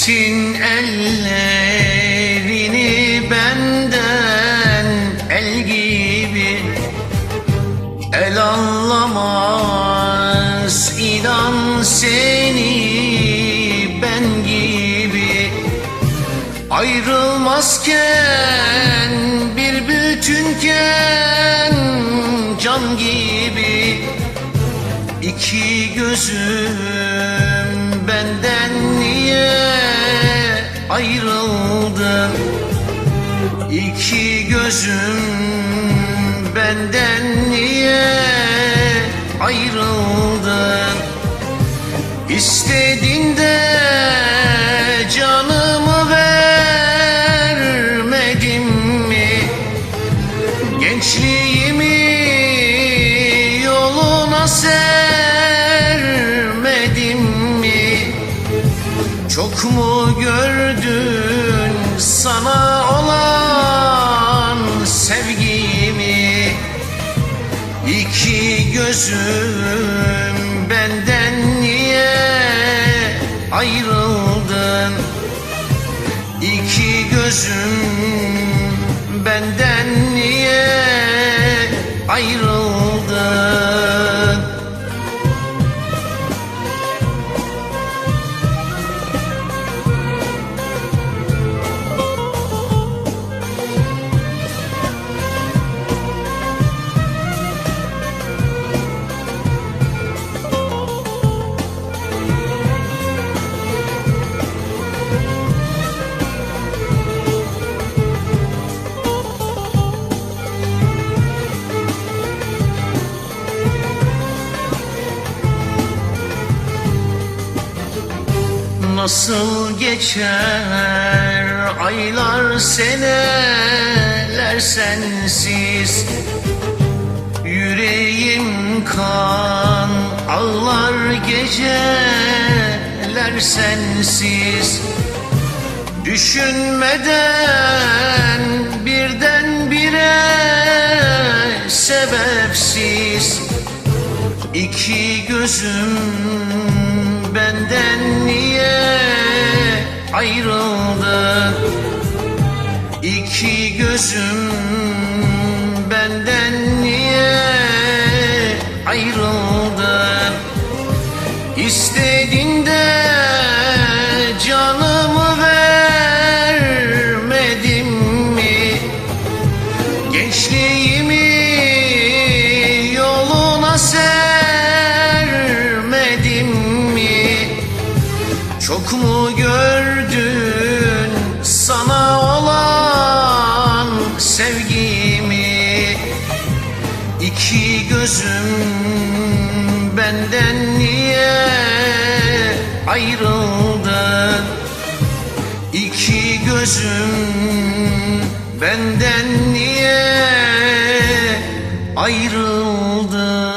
Çektin ellerini benden el gibi. El anlamaz inan seni ben gibi. Ayrılmazken İki gözüm benden niye ayrıldın İstediğinde canımı vermedim mi? Gençliğimi yoluna sermedim mi? Çok mu gördün ayrıldın. İki gözüm benden niye ayrıldın Nasıl geçer aylar seneler sensiz? Yüreğim kan ağlar geceler sensiz. Düşünmeden birden bire sebepsiz. İki gözüm benden ayrıldı. İki gözüm benden niye ayrıldı? İstediğinde canımı vermedim mi? Gençliğimi Çok mu gördün sana olan sevgimi? İki gözüm benden niye ayrıldın İki gözüm benden niye ayrıldın